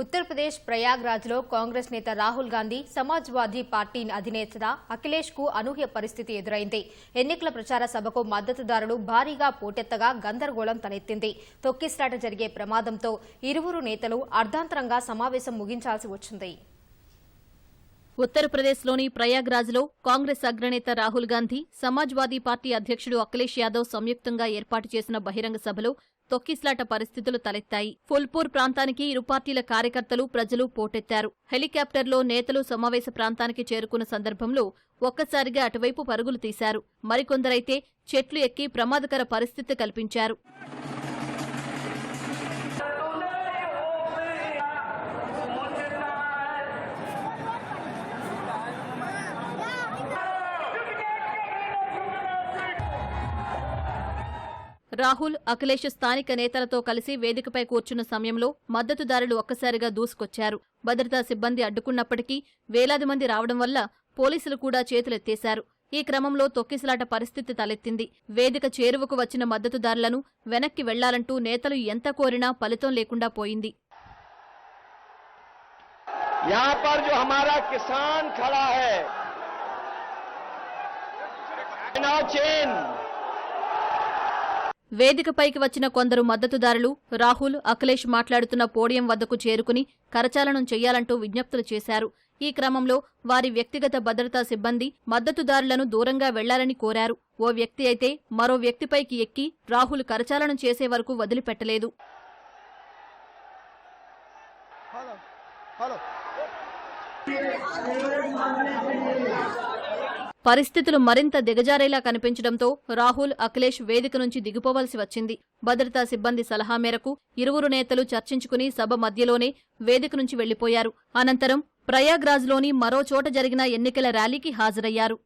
ఉత్తరప్రదేశ్ ప్రయాగ్రాజ్లో కాంగ్రెస్ నేత రాహుల్ గాంధీ సమాజ్వాదీ పార్టీ అధినేత అఖిలేష్కు అనూహ్య పరిస్థితి ఎదురైంది. ఎన్నికల ప్రచార సభకు మద్దతుదారులు భారీగా పోటెత్తగా గందరగోళం తలెత్తింది. తొక్కిసలాట జరిగే ప్రమాదంతో ఇరువురు నేతలు అర్ధాంతరంగా సమావేశం ముగించాల్సి వచ్చింది. ఉత్తరప్రదేశ్లోని ప్రయాగ్రాజ్లో కాంగ్రెస్ అగ్రనేత రాహుల్ గాంధీ సమాజ్వాదీ పార్టీ అధ్యక్షుడు అఖిలేష్ యాదవ్ సంయుక్తంగా ఏర్పాటు చేసిన బహిరంగ సభలో తొక్కిస్లాట పరిస్థితులు తలెత్తాయి. ఫుల్పూర్ ప్రాంతానికి ఇరు పార్టీల కార్యకర్తలు ప్రజలు పోటెత్తారు. హెలికాప్టర్లో నేతలు సమావేశ ప్రాంతానికి చేరుకున్న సందర్భంలో ఒక్కసారిగా అటువైపు పరుగులు తీశారు. మరికొందరైతే చెట్లు ఎక్కి ప్రమాదకర పరిస్థితి కల్పించారు. రాహుల్ అఖిలేష్ స్థానిక నేతలతో కలిసి వేదికపై కూర్చున్న సమయంలో మద్దతుదారులు ఒక్కసారిగా దూసుకొచ్చారు భద్రతా సిబ్బంది అడ్డుకున్నప్పటికీ వేలాది మంది రావడం వల్ల పోలీసులు కూడా చేతులెత్తేశారు ఈ క్రమంలో తొక్కిసలాట పరిస్థితి తలెత్తింది వేదిక చేరువకు వచ్చిన మద్దతుదారులను వెనక్కి వెళ్లాలంటూ నేతలు ఎంత కోరినా ఫలితం లేకుండా పోయింది यहाँ पर जो हमारा किसान खड़ा है चुनाव चेन వేదికపైకి వచ్చిన కొందరు మద్దతుదారులు రాహుల్ అఖిలేష్ మాట్లాడుతున్న పోడియం వద్దకు చేరుకుని కరచాలనం చేయాలంటూ విజ్ఞప్తులు చేశారు. ఈ క్రమంలో వారి వ్యక్తిగత భద్రతా సిబ్బంది మద్దతుదారులను దూరంగా వెళ్ళాలని కోరారు. ఓ వ్యక్తి అయితే మరో వ్యక్తిపైకి ఎక్కి రాహుల్ కరచాలనం చేసే వరకు వదిలిపెట్టలేదు. పరిస్థితులు మరింత దిగజారేలా కనిపించడంతో రాహుల్ అఖిలేష్ వేదిక నుంచి దిగిపోవలసి వచ్చింది. భద్రతా సిబ్బంది సలహా మేరకు ఇరువురు నేతలు చర్చించుకుని సభ మధ్యలోనే వేదిక నుంచి వెళ్ళిపోయారు అనంతరం ప్రయాగ్రాజ్లోని మరో చోట జరిగిన ఎన్నికల ర్యాలీకి హాజరయ్యారు.